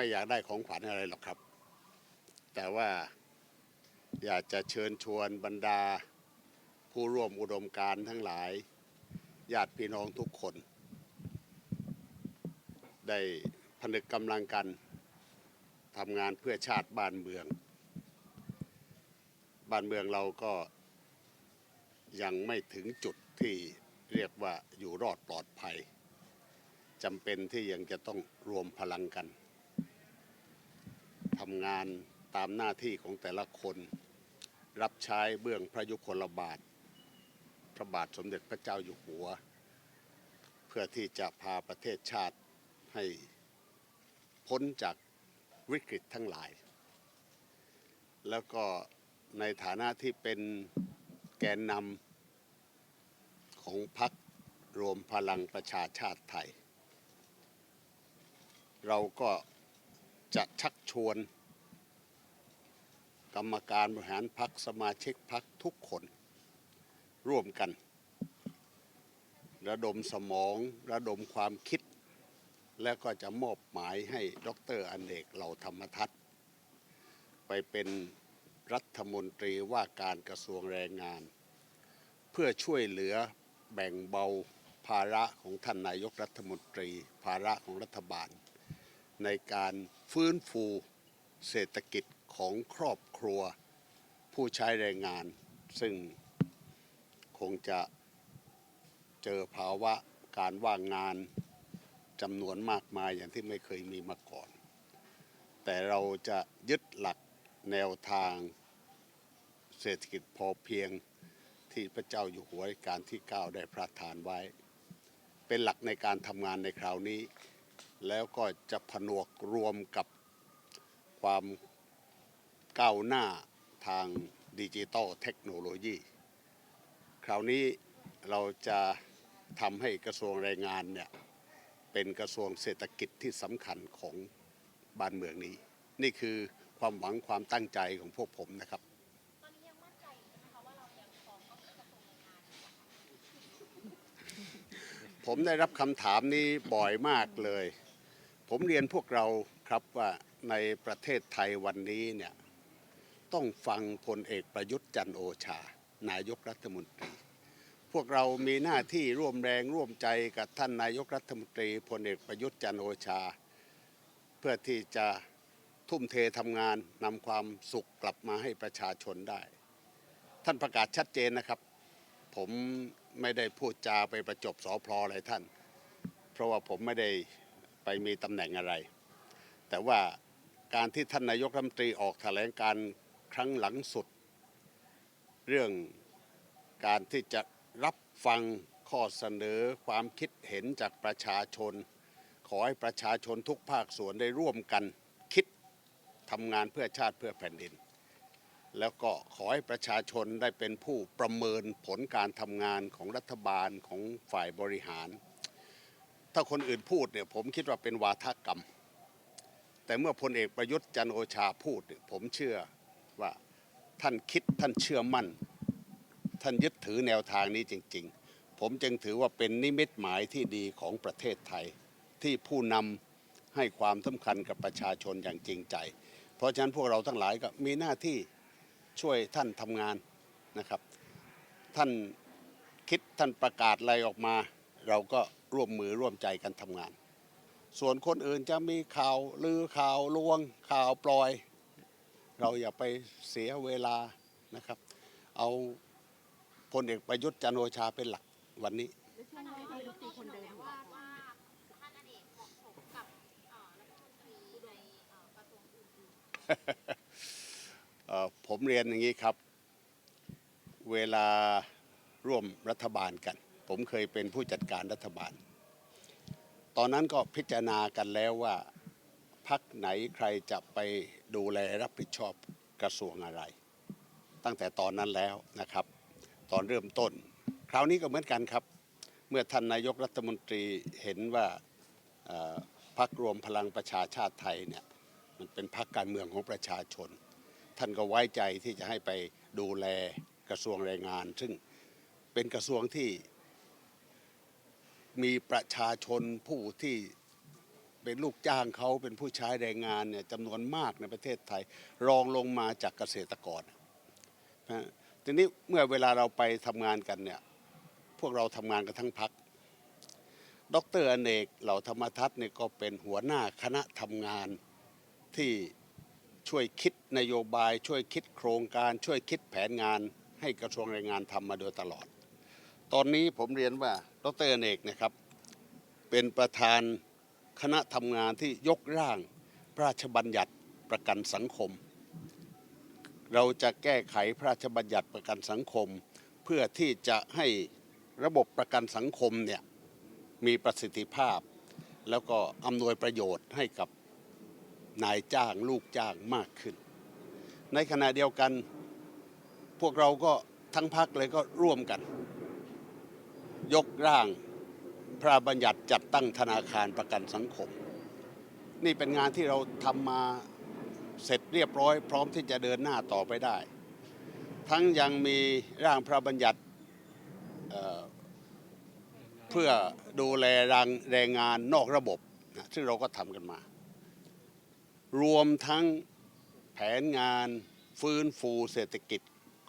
ไม่อยากได้ของขวัญอะไรหรอกครับ แต่ว่าอยากจะเชิญชวนบรรดา ผู้ร่วมอุดมการทั้งหลายญาติพี่น้องทุกคน ได้ผนึกกำลังกันทำงานเพื่อชาติบ้านเมือง บ้านเมืองเราก็ยังไม่ถึงจุดที่เรียกว่าอยู่รอดปลอดภัยจำเป็นที่ยังจะต้องรวมพลังกัน ทำงานตามหน้าที่ของแต่ละคน รับใช้เบื้องพระยุคลบาท พระบาทสมเด็จพระเจ้าอยู่หัว เพื่อที่จะพาประเทศชาติให้พ้นจากวิกฤตทั้งหลาย แล้วก็ในฐานะที่เป็นแกนนำของพรรครวมพลังประชาชาติไทย เราก็ จะชักชวน กรรมการบริหารพรรคสมาชิกพรรคทุกคนร่วมกัน ระดมสมองระดมความคิด แล้วก็จะมอบหมายให้ดรอเนกเหล่าธรรมทัศน์ไปเป็นรัฐมนตรีว่าการกระทรวงแรงงาน เพื่อช่วยเหลือแบ่งเบาภาระของท่านนายกรัฐมนตรี ภาระของรัฐบาล ในการฟื้นฟูเศรษฐกิจของครอบครัว ผู้ใช้แรงงาน ซึ่งคงจะเจอภาวะการว่างงานจำนวนมากมายอย่างที่ไม่เคยมีมาก่อน แต่เราจะยึดหลักแนวทางเศรษฐกิจพอเพียงที่พระเจ้าอยู่หัวกาลที่ 9 ได้พระทานไว้ เป็นหลักในการทำงานในคราวนี้ แล้วก็จะผนวกรวมกับความก้าวหน้าทางดิจิตอลเทคโนโลยี คราวนี้เราจะทำให้กระทรวงแรงงานเนี่ยเป็นกระทรวงเศรษฐกิจที่สำคัญของบ้านเมืองนี้ นี่คือความหวังความตั้งใจของพวกผมนะครับผมได้รับคำถามนี้บ่อยมากเลย ผมเรียนพวกเราครับว่าในประเทศไทยวันนี้เนี่ยต้องฟังพลเอกประยุทธ์จันโอชา นายกรัฐมนตรี พวกเรามีหน้าที่ร่วมแรงร่วมใจกับท่านนายกรัฐมนตรีพลเอกประยุทธ์จันโอชา เพื่อที่จะทุ่มเททำงานนำความสุขกลับมาให้ประชาชนได้ ท่านประกาศชัดเจนนะครับ ผมไม่ได้พูดจาไปประจบสอพลออะไรท่าน เพราะว่าผมไม่ได้ ไปมีตำแหน่งอะไร แต่ว่าการที่ท่านนายกรัฐมนตรีออกแถลงการครั้งหลังสุด เรื่องการที่จะรับฟังข้อเสนอความคิดเห็นจากประชาชน ขอให้ประชาชนทุกภาคส่วนได้ร่วมกันคิดทำงานเพื่อชาติเพื่อแผ่นดิน แล้วก็ขอให้ประชาชนได้เป็นผู้ประเมินผลการทำงานของรัฐบาลของฝ่ายบริหาร ถ้าคนอื่นพูดเนี่ยผมคิดว่าเป็นวาทกรรม แต่เมื่อพลเอกประยุทธ์จันโอชาพูดเนี่ยผมเชื่อว่าท่านคิดท่านเชื่อมั่น ท่านยึดถือแนวทางนี้จริง ๆ ผมจึงถือว่าเป็นนิมิตหมายที่ดีของประเทศไทย ที่ผู้นำให้ความสำคัญกับประชาชนอย่างจริงใจ เพราะฉะนั้นพวกเราทั้งหลายก็มีหน้าที่ช่วยท่านทำงานนะครับ ท่านคิดท่านประกาศอะไรออกมา เราก็ ร่วมมือร่วมใจกันทำงาน ส่วนคนอื่นจะมีข่าวลือข่าวลวงข่าวปล่อย เราอย่าไปเสียเวลานะครับ เอาพลเอกประยุทธ์จันทร์โอชาเป็นหลักวันนี้ขณะที่นายกตีคนเดิมว่าว่าท่านอเนกเหมาะสมกับเอ่อรัฐมนตรีในเอ่อกระทรวงอื่นเอ่อผมเรียนอย่างนี้ครับ เวลาร่วมรัฐบาลกัน ผมเคยเป็นผู้จัดการรัฐบาล ตอนนั้นก็พิจารณากันแล้วว่าพักไหนใครจะไปดูแลรับผิดชอบกระทรวงอะไร ตั้งแต่ตอนนั้นแล้วนะครับ ตอนเริ่มต้น คราวนี้ก็เหมือนกันครับ เมื่อท่านนายกรัฐมนตรีเห็นว่าพักรวมพลังประชาชาติไทยเนี่ยมันเป็นพักการเมืองของประชาชน ท่านก็ไว้ใจที่จะให้ไปดูแลกระทรวงแรงงาน ซึ่งเป็นกระทรวงที่ มีประชาชนผู้ที่เป็นลูกจ้างเขาเป็นผู้ใช้แรงงานเนี่ยจำนวนมากในประเทศไทย รองลงมาจากเกษตรกรนะทีนี้เมื่อเวลาเราไปทำงานกันเนี่ยพวกเราทำงานกันทั้งพัก ดรอเนกเหล่าธรรมทัศน์เนี่ยก็เป็นหัวหน้าคณะทำงานที่ช่วยคิดนโยบาย ช่วยคิดโครงการช่วยคิดแผนงานให้กระทรวงแรงงานทำมาโดยตลอด ตอนนี้ผมเรียนว่า ดรเนกนะครับ เป็นประธานคณะทำงานที่ยกร่างพระราชบัญญัติประกันสังคม เราจะแก้ไขพระราชบัญญัติประกันสังคม เพื่อที่จะให้ระบบประกันสังคมเนี่ยมีประสิทธิภาพ แล้วก็อำนวยประโยชน์ให้กับนายจ้างลูกจ้างมากขึ้น ในขณะเดียวกัน พวกเราก็ทั้งพักเลยก็ร่วมกัน ยกร่างพระบัญญัติจัดตั้งธนาคารประกันสังคม นี่เป็นงานที่เราทำมาเสร็จเรียบร้อย พร้อมที่จะเดินหน้าต่อไปได้ ทั้งยังมีร่างพระบัญญัติเเพื่อดูแลแรงแรงงานนอกระบบนะซึ่งเราก็ทำกันมา รวมทั้งแผนงานฟื้นฟูเศรษฐกิจ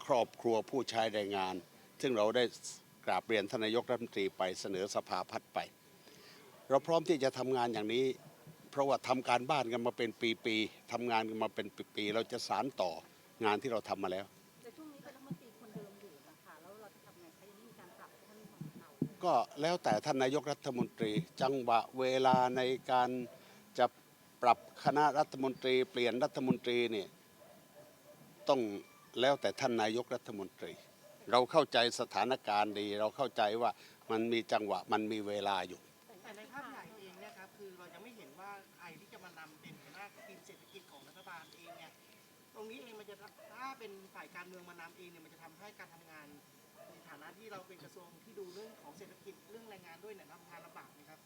ครอบครัวผู้ใช้แรงงาน ซึ่งเราได้ กราบเรียนท่านนายกรัฐมนตรีไปเสนอสภาพัฒน์ไป เราพร้อมที่จะทำงานอย่างนี้ เพราะว่าทำการบ้านกันมาเป็นปีๆทำงานกันมาเป็นปีๆเราจะสารต่องานที่เราทำมาแล้วแต่ช่วงนี้เป็นรัฐมนตรีคนเดิมอยู่นะคะแล้วเราจะทำไงคะยังไม่มีการปรับให้ท่านของเราก็แล้วแต่ท่านนายกรัฐมนตรี จังหวะเวลาในการจะปรับคณะรัฐมนตรี เปลี่ยนรัฐมนตรีเนี่ยต้องแล้วแต่ท่านนายกรัฐมนตรี เราเข้าใจสถานการณ์ดี เราเข้าใจว่ามันมีจังหวะมันมีเวลาอยู่ แต่ในภาพใหญ่เองเนี่ยครับคือเรายังไม่เห็นว่าใครที่จะมานำเป็นหัวหน้าทีมเศรษฐกิจของรัฐบาลเองเนี่ยตรงนี้เองมันจะถ้าเป็นฝ่ายการเมืองมานำเองเนี่ยมันจะทำให้การทำงาน ในฐานะที่เราเป็นกระทรวงที่ดูเรื่องของเศรษฐกิจเรื่องแรงงานด้วยเนี่ยทำงานลำบากไหมครับ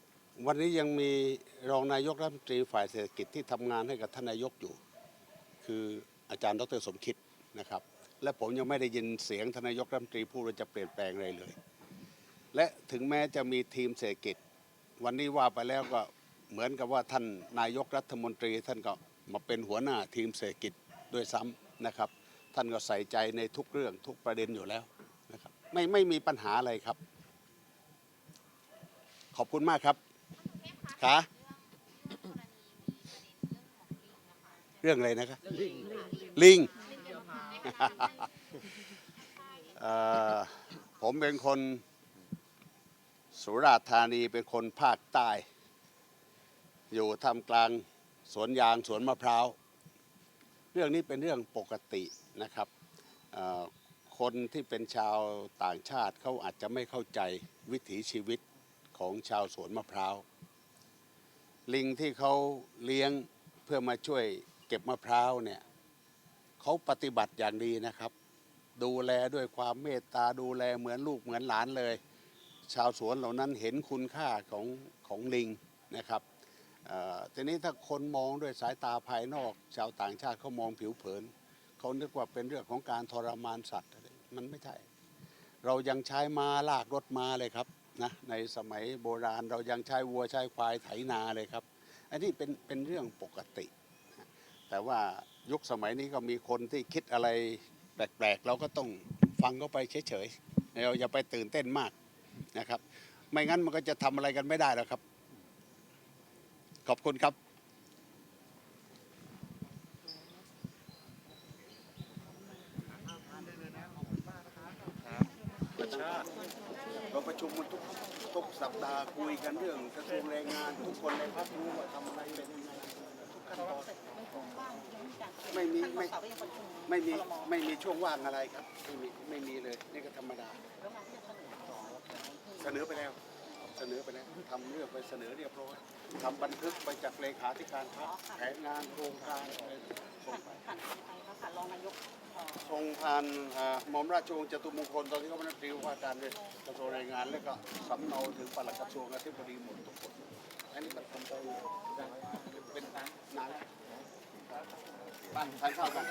วันนี้ยังมีรองนายกรัฐมนตรีฝ่ายเศรษฐกิจที่ทำงานให้กับท่านนายกอยู่ คืออาจารย์ดรสมคิดนะครับ และผมยังไม่ได้ยินเสียงทานนายกรัฐมนตรีพูดว่าจะเปลี่ยนแปลงอะไรเลย และถึงแม้จะมีทีมเศรษฐกิจ วันนี้ว่าไปแล้วก็เหมือนกับว่าท่านนายกรัฐมนตรี ท่านก็มาเป็นหัวหน้าทีมเศรษฐกิจด้วยซ้ำนะครับ ท่านก็ใส่ใจในทุกเรื่องทุกประเด็นอยู่แล้วนะครับไม่ไม่มีปัญหาอะไรครับ ขอบคุณมากครับเทพคะขาเรื่องกรณีมีประเด็นเรื่องของลิงนะคะเรื่องอะไรนะครับลิงลิงลิง เอ่อผมเป็นคนสุราษฎร์ธานีเป็นคนภาคใต้ อยู่ท่ามกลางสวนยางสวนมะพร้าว เรื่องนี้เป็นเรื่องปกตินะครับเอ่อคนที่เป็นชาวต่างชาติเขาอาจจะไม่เข้าใจวิถีชีวิตของชาวสวนมะพร้าว ลิงที่เขาเลี้ยงเพื่อมาช่วยเก็บมะพร้าวเนี่ย เขาปฏิบัติอย่างดีนะครับ ดูแลด้วยความเมตตาดูแลเหมือนลูกเหมือนหลานเลย ชาวสวนเหล่านั้นเห็นคุณค่าของของลิงนะครับเอ่อทีนี้ถ้าคนมองด้วยสายตาภายนอก ชาวต่างชาติเขามองผิวเผินเขานึกว่าเป็นเรื่องของการทรมานสัตว์อะไรมันไม่ใช่เรายังใช้ม้าลากรถมาเลยครับนะในสมัยโบราณเรายังใช้วัวใช้ควายไถนาเลยครับ อันนี้เป็นเป็นเรื่องปกติ แต่ว่า ยุคสมัยนี้ก็มีคนที่คิดอะไรแปลกๆ เราก็ต้องฟังเขาไปเฉยๆเราอย่าไปตื่นเต้นมากนะครับ ไม่งั้นมันก็จะทำอะไรกันไม่ได้แล้วครับ ขอบคุณครับเราประชุมมันทุกทุกสัปดาห์คุยกันเรื่องกระทรวงแรงงาน ทุกคนในพักรู้ว่าทำอะไรเป็นยังไงทุกขั้นตอน ไม่มีไม่ไม่มีไม่มีช่วงว่างอะไรครับไม่มีไม่มีเลยนี่ก็ธรรมดาเสนอไปแล้ว เสนอไปแล้วทำเรื่องไปเสนอเรียบร้อยทำบันทึกไปจากเลขาธิการพรรคแผนงานโครงการอะไรส่งไปผ่านใครงผ่านหม่อมราชวงศ์จตุมงคลตอนที่เขาเป็นรัฐมนตรีว่าการด้วยกระทรวงแรงงาน แล้วก็สำเนาถึงปลัดกระทรวงอธิบดีหมดทุกคนอันนี้มันทำไป เป็นนานแล้วไปทานข้าวกัน